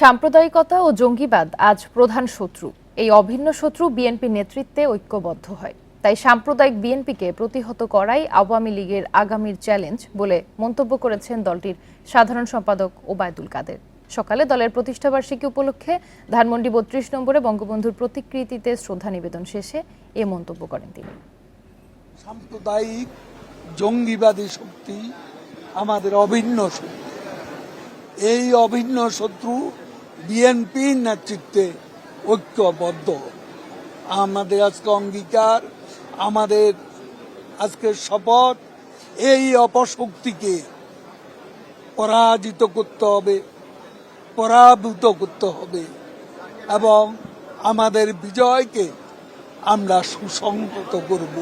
সাম্প্রদায়িকতা ও জঙ্গিবাদ আজ প্রধান শত্রু। এই অভিন্ন শত্রু বিএনপি নেতৃত্বে ঐক্যবদ্ধ হয়। তাই সাম্প্রদায়িক বিএনপিকে প্রতিহত করাই আওয়ামী লীগের আগামীর চ্যালেঞ্জ বলে মন্তব্য করেছেন দলটির সাধারণ সম্পাদক ওবায়দুল কাদের। সকালে দলের প্রতিষ্ঠাবার্ষিকী উপলক্ষে ধানমন্ডি বত্রিশ নম্বরে বঙ্গবন্ধুর প্রতিকৃতিতে শ্রদ্ধা নিবেদন শেষে এ মন্তব্য করেন তিনি। সাম্প্রদায়িক জঙ্গিবাদী শক্তি আমাদের অভিন্ন এই অভিন্ন শত্রু বিএনপির নেতৃত্বে ঐক্যবদ্ধ। আমাদের আজকে অঙ্গীকার, আমাদের আজকের শপথ, এই অপশক্তিকে পরাজিত করতে হবে, পরাভূত করতে হবে এবং আমাদের বিজয়কে আমরা সুসংহত করব।